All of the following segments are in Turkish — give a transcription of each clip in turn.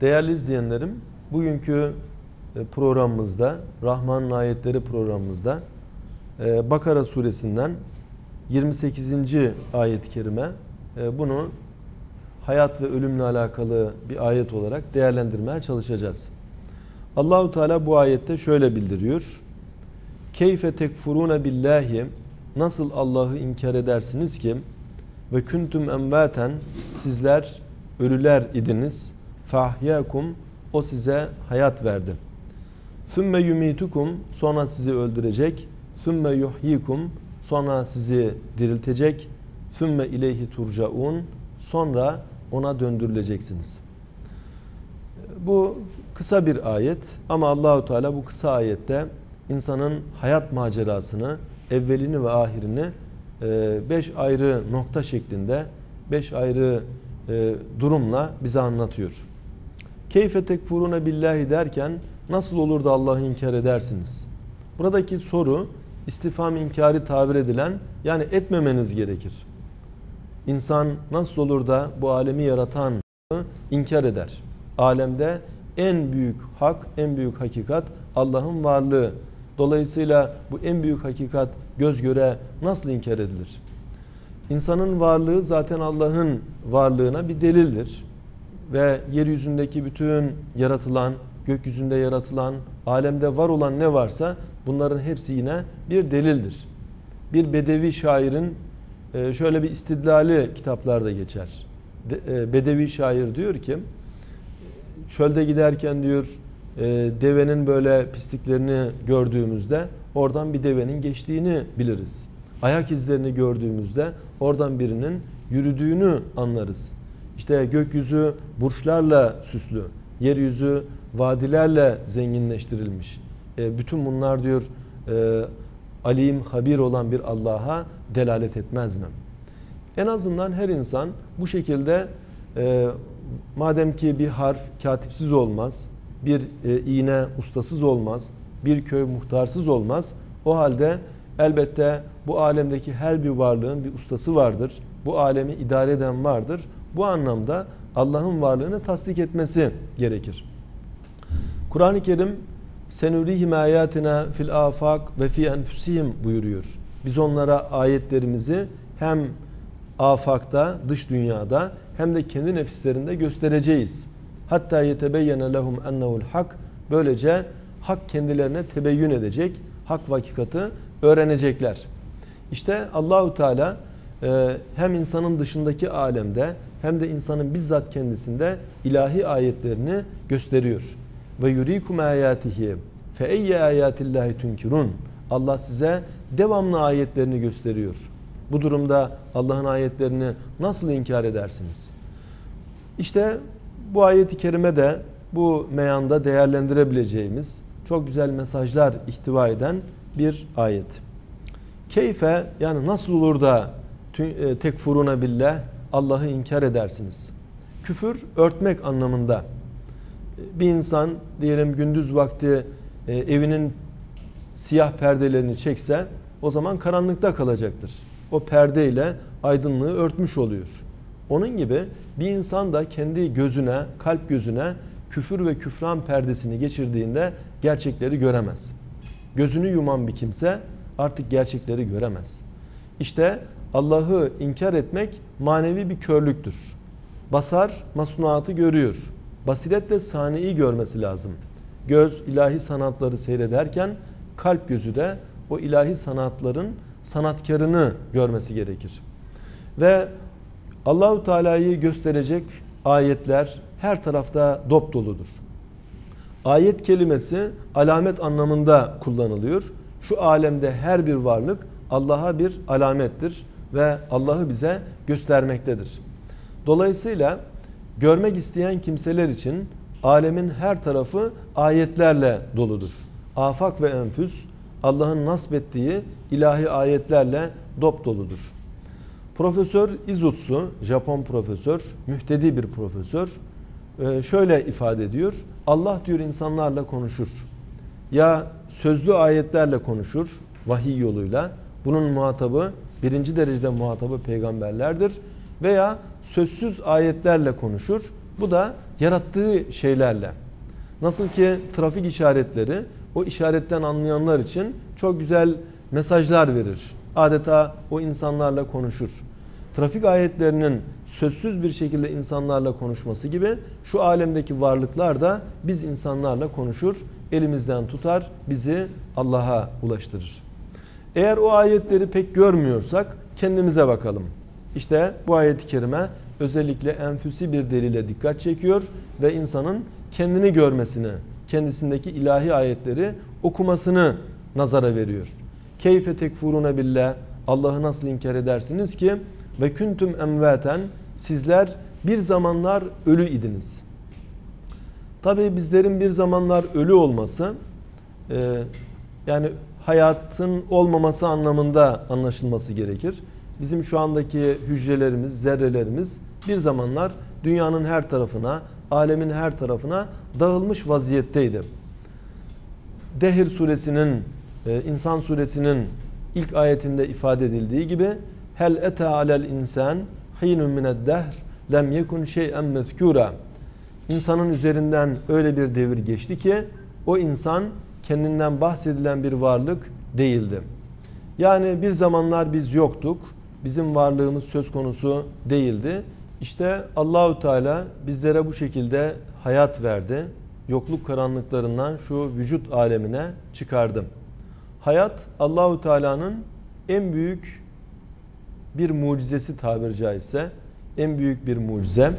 Değerli izleyenlerim, bugünkü e, programımızda, Rahman'ın ayetleri programımızda e, Bakara suresinden 28. ayet-i kerime e, bunu hayat ve ölümle alakalı bir ayet olarak değerlendirmeye çalışacağız. Allahu Teala bu ayette şöyle bildiriyor. Keyfe tekfurune billahi nasıl Allah'ı inkar edersiniz ki ve kuntum envaten sizler ölüler idiniz fahyakum o size hayat verdi. Sümme yumitukum sonra sizi öldürecek. Sümme yuhyikum sonra sizi diriltecek. Sümme ileyhi turcaun sonra ona döndürüleceksiniz. Bu kısa bir ayet ama Allahu Teala bu kısa ayette insanın hayat macerasını, evvelini ve ahirini e, beş ayrı nokta şeklinde, beş ayrı e, durumla bize anlatıyor. Keyfe tekfurune billahi derken nasıl olur da Allah'ı inkar edersiniz? Buradaki soru istifam inkari tabir edilen yani etmemeniz gerekir. İnsan nasıl olur da bu alemi yaratan inkar eder? Alemde en büyük hak, en büyük hakikat Allah'ın varlığı. Dolayısıyla bu en büyük hakikat göz göre nasıl inkar edilir? İnsanın varlığı zaten Allah'ın varlığına bir delildir. Ve yeryüzündeki bütün yaratılan, gökyüzünde yaratılan, alemde var olan ne varsa bunların hepsi yine bir delildir. Bir bedevi şairin e, şöyle bir istidlali kitaplarda geçer. E, bedevi şair diyor ki, çölde giderken diyor e, devenin böyle pisliklerini gördüğümüzde oradan bir devenin geçtiğini biliriz. Ayak izlerini gördüğümüzde oradan birinin yürüdüğünü anlarız. İşte gökyüzü burçlarla süslü, yeryüzü vadilerle zenginleştirilmiş. E, bütün bunlar diyor e, alim, habir olan bir Allah'a delalet etmez mi? En azından her insan bu şekilde e, madem ki bir harf katipsiz olmaz, bir e, iğne ustasız olmaz, bir köy muhtarsız olmaz. O halde elbette bu alemdeki her bir varlığın bir ustası vardır. Bu alemi idare eden vardır. Bu anlamda Allah'ın varlığını tasdik etmesi gerekir. Kur'an-ı Kerim senurihim ayatina fil afak ve fi enfusihim buyuruyor. Biz onlara ayetlerimizi hem afakta, dış dünyada hem de kendi nefislerinde göstereceğiz. Hatta yetebeyyene lehum ennehu'l hak. Böylece hak kendilerine tebeyyün edecek. Hak hakikati öğrenecekler. İşte Allahu Teala e, hem insanın dışındaki alemde hem de insanın bizzat kendisinde ilahi ayetlerini gösteriyor. Ve yurikum ayatihi fe eyye ayatillahi tunkirun. Allah size devamlı ayetlerini gösteriyor. Bu durumda Allah'ın ayetlerini nasıl inkar edersiniz? İşte bu ayeti kerime de bu meyanda değerlendirebileceğimiz çok güzel mesajlar ihtiva eden bir ayet. Keyfe yani nasıl olur da e, tekfuruna billah Allah'ı inkar edersiniz. Küfür örtmek anlamında. Bir insan diyelim gündüz vakti e, evinin siyah perdelerini çekse o zaman karanlıkta kalacaktır. O perdeyle aydınlığı örtmüş oluyor. Onun gibi bir insan da kendi gözüne, kalp gözüne küfür ve küfran perdesini geçirdiğinde gerçekleri göremez. Gözünü yuman bir kimse artık gerçekleri göremez. İşte Allah'ı inkar etmek manevi bir körlüktür. Basar masnuatı görüyor. Basiretle saniyi görmesi lazım. Göz ilahi sanatları seyrederken kalp gözü de o ilahi sanatların sanatkarını görmesi gerekir. Ve Allahu Teala'yı gösterecek ayetler her tarafta dop doludur. Ayet kelimesi alamet anlamında kullanılıyor. Şu alemde her bir varlık Allah'a bir alamettir ve Allah'ı bize göstermektedir. Dolayısıyla görmek isteyen kimseler için alemin her tarafı ayetlerle doludur. Afak ve enfüs Allah'ın nasbettiği ilahi ayetlerle dop doludur. Profesör Izutsu, Japon profesör, mühtedi bir profesör e, şöyle ifade ediyor. Allah diyor insanlarla konuşur. Ya sözlü ayetlerle konuşur vahiy yoluyla. Bunun muhatabı birinci derecede muhatabı peygamberlerdir. Veya sözsüz ayetlerle konuşur. Bu da yarattığı şeylerle. Nasıl ki trafik işaretleri o işaretten anlayanlar için çok güzel mesajlar verir. Adeta o insanlarla konuşur. Trafik ayetlerinin sözsüz bir şekilde insanlarla konuşması gibi şu alemdeki varlıklar da biz insanlarla konuşur, elimizden tutar, bizi Allah'a ulaştırır. Eğer o ayetleri pek görmüyorsak kendimize bakalım. İşte bu ayet-i kerime özellikle enfüsi bir delile dikkat çekiyor ve insanın kendini görmesini, kendisindeki ilahi ayetleri okumasını nazara veriyor. Keyfe tekfurune billah Allah'ı nasıl inkar edersiniz ki ve küntüm emvaten sizler bir zamanlar ölü idiniz. Tabi bizlerin bir zamanlar ölü olması e, yani hayatın olmaması anlamında anlaşılması gerekir. Bizim şu andaki hücrelerimiz, zerrelerimiz bir zamanlar dünyanın her tarafına, alemin her tarafına dağılmış vaziyetteydi. Dehir suresinin, e, insan suresinin ilk ayetinde ifade edildiği gibi hel ete alel insan hinun mined dehr lem yekun şey'en mezkura. İnsanın üzerinden öyle bir devir geçti ki o insan kendinden bahsedilen bir varlık değildi. Yani bir zamanlar biz yoktuk. Bizim varlığımız söz konusu değildi. İşte Allahu Teala bizlere bu şekilde hayat verdi. Yokluk karanlıklarından şu vücut alemine çıkardım. Hayat Allahu Teala'nın en büyük bir mucizesi tabiri caizse en büyük bir mucize.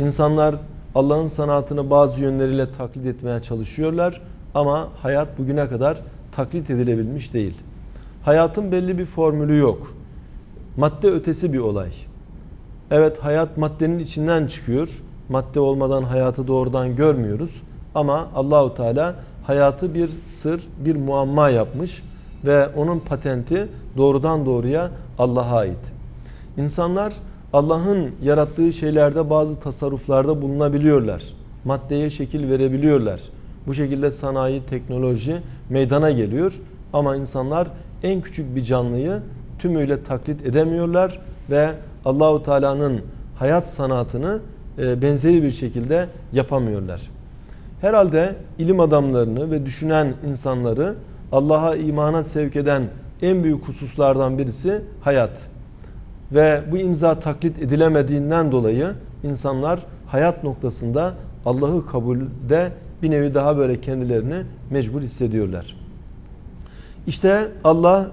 İnsanlar Allah'ın sanatını bazı yönleriyle taklit etmeye çalışıyorlar ama hayat bugüne kadar taklit edilebilmiş değil. Hayatın belli bir formülü yok. Madde ötesi bir olay. Evet hayat maddenin içinden çıkıyor. Madde olmadan hayatı doğrudan görmüyoruz. Ama Allahu Teala hayatı bir sır, bir muamma yapmış ve onun patenti doğrudan doğruya Allah'a ait. İnsanlar Allah'ın yarattığı şeylerde bazı tasarruflarda bulunabiliyorlar. Maddeye şekil verebiliyorlar. Bu şekilde sanayi, teknoloji meydana geliyor. Ama insanlar en küçük bir canlıyı tümüyle taklit edemiyorlar ve Allahu Teala'nın hayat sanatını e, benzeri bir şekilde yapamıyorlar. Herhalde ilim adamlarını ve düşünen insanları Allah'a imana sevk eden en büyük hususlardan birisi hayat. Ve bu imza taklit edilemediğinden dolayı insanlar hayat noktasında Allah'ı kabulde bir nevi daha böyle kendilerini mecbur hissediyorlar. İşte Allah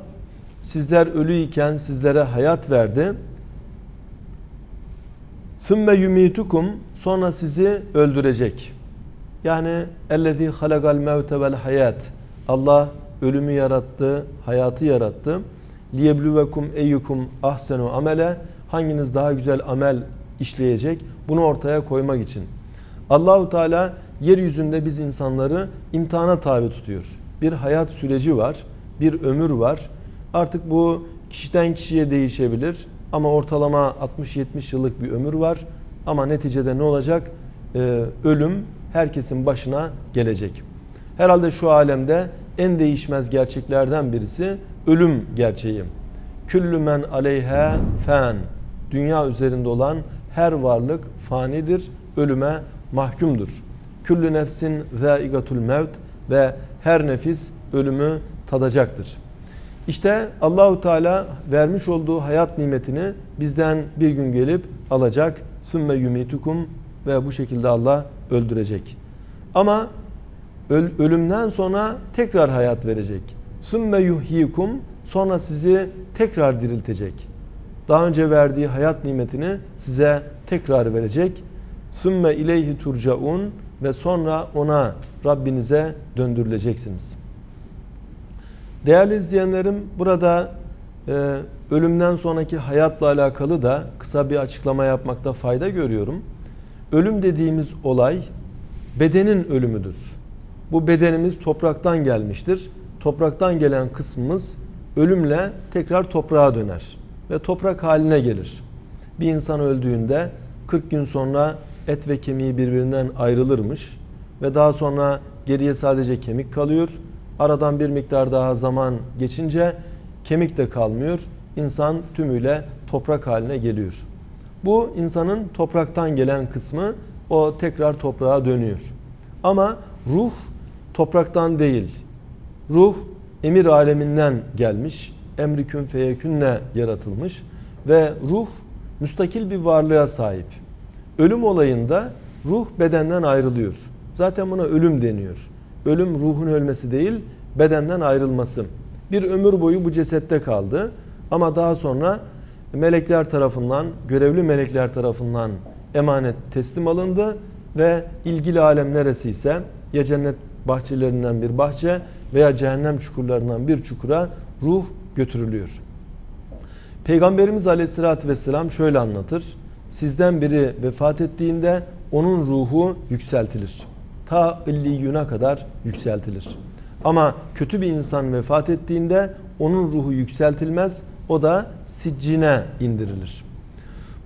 sizler ölüyken sizlere hayat verdi. Sümme yumitukum sonra sizi öldürecek. Yani ellezî halagal mevte vel hayat. Allah ölümü yarattı, hayatı yarattı. Liyebluvekum eyyukum ahsenu amele. Hanginiz daha güzel amel işleyecek? Bunu ortaya koymak için. Allahu Teala yeryüzünde biz insanları imtihana tabi tutuyor. Bir hayat süreci var, bir ömür var. Artık bu kişiden kişiye değişebilir ama ortalama 60-70 yıllık bir ömür var. Ama neticede ne olacak? Ee, ölüm herkesin başına gelecek. Herhalde şu alemde en değişmez gerçeklerden birisi ölüm gerçeği. Küllü men aleyha fen. Dünya üzerinde olan her varlık fanidir, ölüme mahkumdur. Küllü nefsin zâigatul mevt ve her nefis ölümü tadacaktır. İşte Allahu Teala vermiş olduğu hayat nimetini bizden bir gün gelip alacak. Sümme yumitukum ve bu şekilde Allah öldürecek. Ama ölümden sonra tekrar hayat verecek. Sümme yuhyikum sonra sizi tekrar diriltecek. Daha önce verdiği hayat nimetini size tekrar verecek. Sümme ileyhi turcaun ve sonra ona Rabbinize döndürüleceksiniz. Değerli izleyenlerim burada e, ölümden sonraki hayatla alakalı da kısa bir açıklama yapmakta fayda görüyorum. Ölüm dediğimiz olay bedenin ölümüdür. Bu bedenimiz topraktan gelmiştir. Topraktan gelen kısmımız ölümle tekrar toprağa döner ve toprak haline gelir. Bir insan öldüğünde 40 gün sonra et ve kemiği birbirinden ayrılırmış ve daha sonra geriye sadece kemik kalıyor. Aradan bir miktar daha zaman geçince kemik de kalmıyor. İnsan tümüyle toprak haline geliyor. Bu insanın topraktan gelen kısmı O tekrar toprağa dönüyor. Ama ruh topraktan değil. Ruh emir aleminden gelmiş. Emri kün feyekünle yaratılmış ve ruh müstakil bir varlığa sahip. Ölüm olayında ruh bedenden ayrılıyor. Zaten buna ölüm deniyor. Ölüm ruhun ölmesi değil, bedenden ayrılması. Bir ömür boyu bu cesette kaldı ama daha sonra melekler tarafından, görevli melekler tarafından emanet teslim alındı ve ilgili alem neresi ise ya cennet bahçelerinden bir bahçe veya cehennem çukurlarından bir çukura ruh götürülüyor. Peygamberimiz Aleyhisselatü Vesselam şöyle anlatır. Sizden biri vefat ettiğinde onun ruhu yükseltilir. Ta illiyyuna kadar yükseltilir. Ama kötü bir insan vefat ettiğinde onun ruhu yükseltilmez. O da siccine indirilir.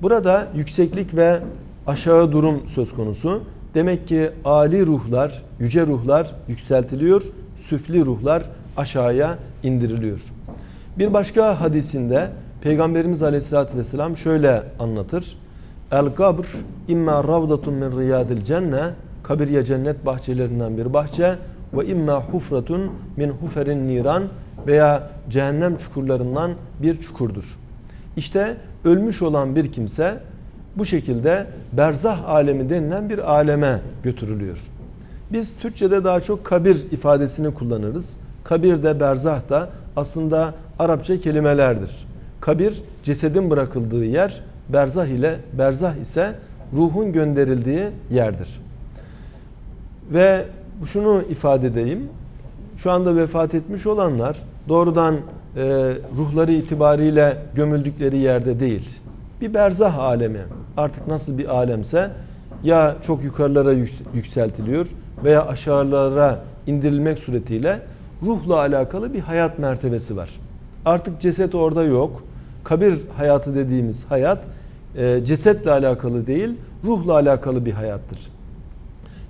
Burada yükseklik ve aşağı durum söz konusu. Demek ki ali ruhlar, yüce ruhlar yükseltiliyor, süfli ruhlar aşağıya indiriliyor. Bir başka hadisinde Peygamberimiz Aleyhisselatü Vesselam şöyle anlatır. El kabr imma ravdatun min riyadil cenne kabir ya cennet bahçelerinden bir bahçe ve imma hufratun min huferin niran veya cehennem çukurlarından bir çukurdur. İşte ölmüş olan bir kimse bu şekilde berzah alemi denilen bir aleme götürülüyor. Biz Türkçe'de daha çok kabir ifadesini kullanırız. Kabir de berzah da aslında Arapça kelimelerdir. Kabir cesedin bırakıldığı yer, berzah ile berzah ise ruhun gönderildiği yerdir. Ve şunu ifade edeyim. Şu anda vefat etmiş olanlar doğrudan e, ruhları itibariyle gömüldükleri yerde değil. Bir berzah alemi. Artık nasıl bir alemse ya çok yukarılara yükseltiliyor veya aşağılara indirilmek suretiyle ruhla alakalı bir hayat mertebesi var. Artık ceset orada yok. Kabir hayatı dediğimiz hayat e, cesetle alakalı değil, ruhla alakalı bir hayattır.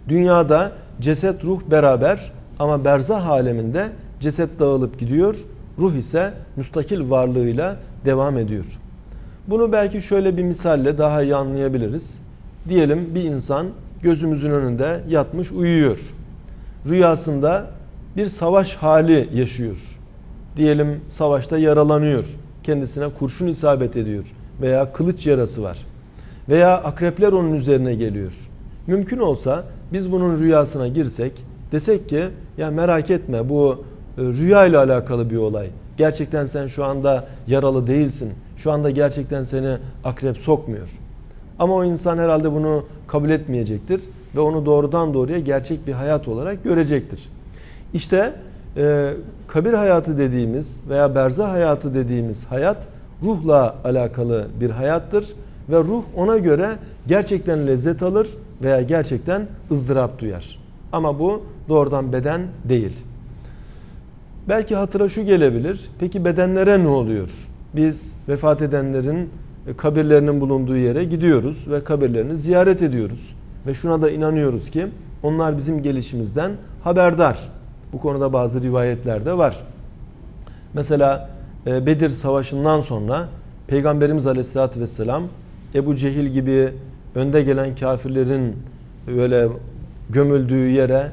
Dünyada ceset ruh beraber ama berzah aleminde ceset dağılıp gidiyor, ruh ise müstakil varlığıyla devam ediyor. Bunu belki şöyle bir misalle daha iyi anlayabiliriz. Diyelim bir insan gözümüzün önünde yatmış uyuyor. Rüyasında bir savaş hali yaşıyor. Diyelim savaşta yaralanıyor. Kendisine kurşun isabet ediyor veya kılıç yarası var. Veya akrepler onun üzerine geliyor. Mümkün olsa biz bunun rüyasına girsek desek ki ya merak etme bu e, rüya ile alakalı bir olay. Gerçekten sen şu anda yaralı değilsin. Şu anda gerçekten seni akrep sokmuyor. Ama o insan herhalde bunu kabul etmeyecektir ve onu doğrudan doğruya gerçek bir hayat olarak görecektir. İşte e, kabir hayatı dediğimiz veya berzah hayatı dediğimiz hayat ruhla alakalı bir hayattır ve ruh ona göre gerçekten lezzet alır veya gerçekten ızdırap duyar. Ama bu doğrudan beden değil. Belki hatıra şu gelebilir. Peki bedenlere ne oluyor? Biz vefat edenlerin e, kabirlerinin bulunduğu yere gidiyoruz ve kabirlerini ziyaret ediyoruz. Ve şuna da inanıyoruz ki onlar bizim gelişimizden haberdar. Bu konuda bazı rivayetler de var. Mesela Bedir Savaşı'ndan sonra Peygamberimiz Aleyhisselatü Vesselam Ebu Cehil gibi önde gelen kafirlerin böyle gömüldüğü yere,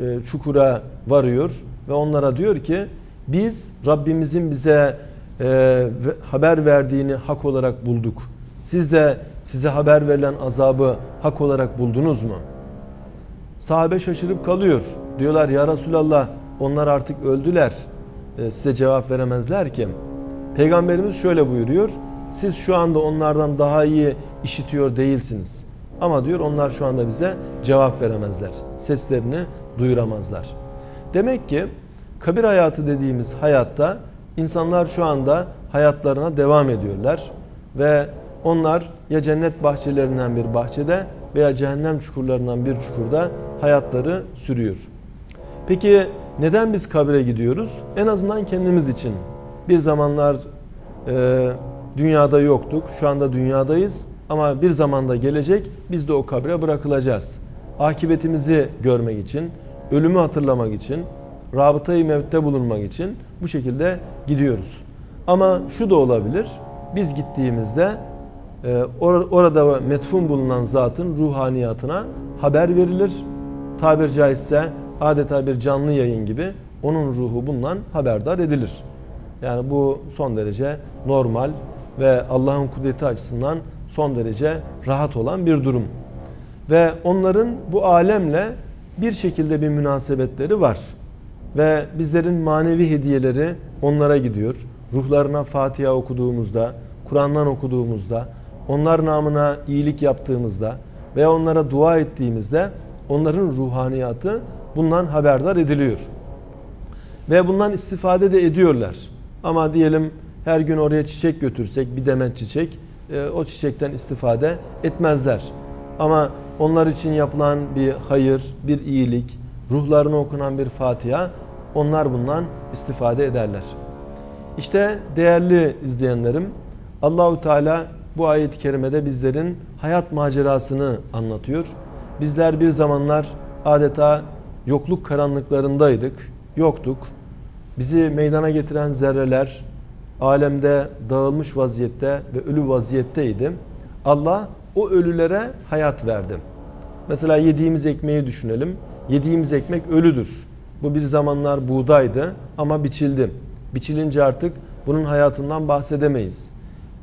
e, çukura varıyor ve onlara diyor ki biz Rabbimizin bize e, haber verdiğini hak olarak bulduk. Siz de size haber verilen azabı hak olarak buldunuz mu? Sahabe şaşırıp kalıyor. Diyorlar ya Resulallah onlar artık öldüler. E, size cevap veremezler ki. Peygamberimiz şöyle buyuruyor. Siz şu anda onlardan daha iyi işitiyor değilsiniz. Ama diyor onlar şu anda bize cevap veremezler. Seslerini duyuramazlar. Demek ki kabir hayatı dediğimiz hayatta insanlar şu anda hayatlarına devam ediyorlar ve onlar ya cennet bahçelerinden bir bahçede veya cehennem çukurlarından bir çukurda hayatları sürüyor. Peki neden biz kabre gidiyoruz? En azından kendimiz için. Bir zamanlar e, dünyada yoktuk, şu anda dünyadayız ama bir zamanda gelecek biz de o kabre bırakılacağız. Akibetimizi görmek için, ölümü hatırlamak için, rabıtayı mevtte bulunmak için bu şekilde gidiyoruz. Ama şu da olabilir, biz gittiğimizde e, or- orada metfun bulunan zatın ruhaniyatına haber verilir. Tabir caizse adeta bir canlı yayın gibi onun ruhu bundan haberdar edilir. Yani bu son derece normal ve Allah'ın kudreti açısından son derece rahat olan bir durum. Ve onların bu alemle bir şekilde bir münasebetleri var. Ve bizlerin manevi hediyeleri onlara gidiyor. Ruhlarına Fatiha okuduğumuzda, Kur'an'dan okuduğumuzda, onlar namına iyilik yaptığımızda veya onlara dua ettiğimizde onların ruhaniyatı bundan haberdar ediliyor. Ve bundan istifade de ediyorlar. Ama diyelim her gün oraya çiçek götürsek, bir demet çiçek, e, o çiçekten istifade etmezler. Ama onlar için yapılan bir hayır, bir iyilik, ruhlarına okunan bir Fatiha, onlar bundan istifade ederler. İşte değerli izleyenlerim, Allahu Teala bu ayet-i kerimede bizlerin hayat macerasını anlatıyor. Bizler bir zamanlar adeta yokluk karanlıklarındaydık, yoktuk. Bizi meydana getiren zerreler alemde dağılmış vaziyette ve ölü vaziyetteydi. Allah o ölülere hayat verdi. Mesela yediğimiz ekmeği düşünelim. Yediğimiz ekmek ölüdür. Bu bir zamanlar buğdaydı ama biçildi. Biçilince artık bunun hayatından bahsedemeyiz.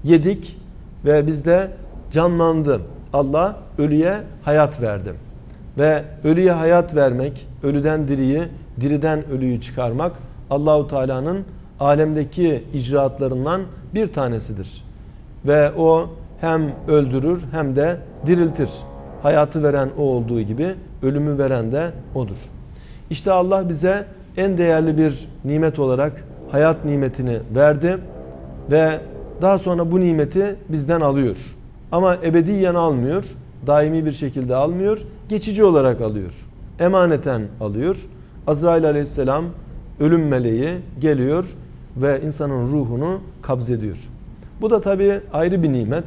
Yedik ve bizde canlandı. Allah ölüye hayat verdi. Ve ölüye hayat vermek, ölüden diriyi, diriden ölüyü çıkarmak Allahu Teala'nın alemdeki icraatlarından bir tanesidir. Ve o hem öldürür hem de diriltir. Hayatı veren o olduğu gibi ölümü veren de odur. İşte Allah bize en değerli bir nimet olarak hayat nimetini verdi ve daha sonra bu nimeti bizden alıyor. Ama ebediyen almıyor, daimi bir şekilde almıyor, geçici olarak alıyor. Emaneten alıyor. Azrail aleyhisselam ölüm meleği geliyor ve insanın ruhunu kabzediyor. Bu da tabii ayrı bir nimet.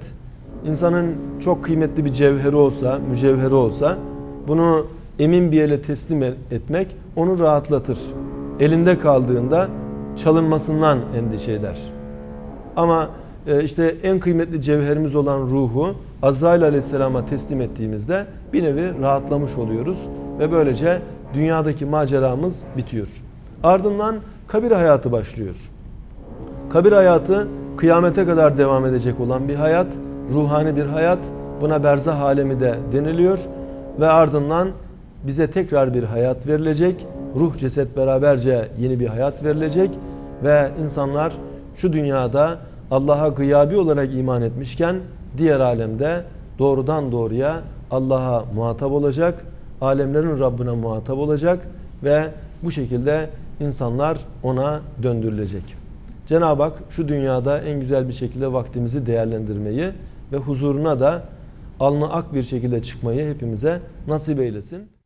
İnsanın çok kıymetli bir cevheri olsa, mücevheri olsa bunu emin bir ele teslim etmek onu rahatlatır. Elinde kaldığında çalınmasından endişe eder. Ama e, işte en kıymetli cevherimiz olan ruhu Azrail Aleyhisselam'a teslim ettiğimizde bir nevi rahatlamış oluyoruz ve böylece dünyadaki maceramız bitiyor. Ardından kabir hayatı başlıyor. Kabir hayatı kıyamete kadar devam edecek olan bir hayat, ruhani bir hayat. Buna berzah alemi de deniliyor ve ardından bize tekrar bir hayat verilecek. Ruh ceset beraberce yeni bir hayat verilecek ve insanlar şu dünyada Allah'a gıyabi olarak iman etmişken diğer alemde doğrudan doğruya Allah'a muhatap olacak, alemlerin Rabbine muhatap olacak ve bu şekilde insanlar ona döndürülecek. Cenab-ı Hak şu dünyada en güzel bir şekilde vaktimizi değerlendirmeyi ve huzuruna da alnı ak bir şekilde çıkmayı hepimize nasip eylesin.